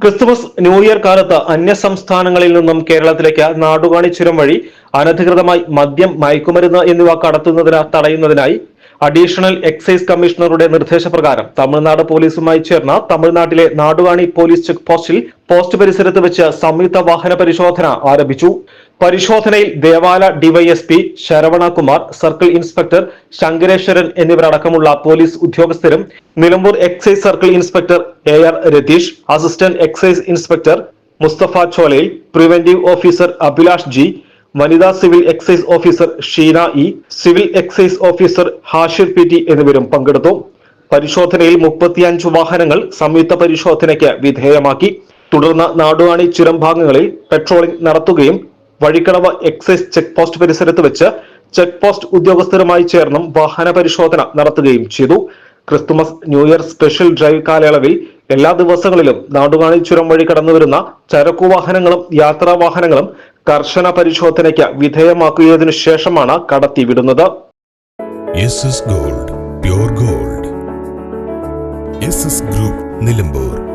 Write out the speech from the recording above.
Christmas new year കാലത്ത് അന്യ സംസ്ഥാനങ്ങളിൽ നിന്നും കേരളത്തിലേക്ക് നാടുകാണി ചുരം വഴി അനധികൃതമായി മദ്യം മയക്കുമരുന്ന് എന്നിവ കടത്തുന്നതിന് തടയുന്നതിനായി അഡീഷണൽ എക്സൈസ് കമ്മീഷണറുടെ നിർദ്ദേശപ്രകാരം തമിഴ്നാട് പോലീസുമായി ചേർന്ന തമിഴ്നാട്ടിലെ നാടുവാണി പോലീസ് ചെക്ക് പോസ്റ്റിൽ പോസ്റ്റ് പരിസരത്ത് വെച്ച് സംയുക്ത വാഹന പരിശോധന ആരംഭിച്ചു. പരിശോധനയിൽ Devala DYSP Saravanakumar circle inspector Sankareswaran എന്നിവരടക്കമുള്ള police ഉദ്യോഗസ്ഥരും Nilambur excise circle inspector A R Ratheesh assistant excise inspector Mustafa Cholayil preventive officer Abhilash G വനിതാ civil excise officer Sheena E civil excise officer Hashir P T എന്നിവരും പങ്കെടുത്തു. പരിശോധനയിൽ മുപ്പത്തിയഞ്ച് വാഹനങ്ങൾ സംയുക്ത പരിശോധനയ്ക്ക് വിധേയമാക്കി. തുടർന്ന് നാടുവാണി ചുരം ഭാഗങ്ങളിൽ പെട്രോളിംഗ് നടത്തുകയും വഴിക്കടവ് എക്സൈസ് ചെക്ക് പോസ്റ്റ് പരിസരത്ത് വെച്ച് ചെക്ക് പോസ്റ്റ് ഉദ്യോഗസ്ഥരുമായി ചേർന്നും വാഹന പരിശോധന നടത്തുകയും ചെയ്തു. Christmas new year special drive കാലയളവിൽ എല്ലാ ദിവസങ്ങളിലും നാടുകാണി ചുരം വഴി കടന്നുവരുന്ന ചരക്കു വാഹനങ്ങളും യാത്രാ വാഹനങ്ങളും കർശന പരിശോധനയ്ക്ക് വിധേയമാക്കിയതിനു ശേഷമാണ് കടത്തി വിടുന്നത്. S gold pure gold group Nilambur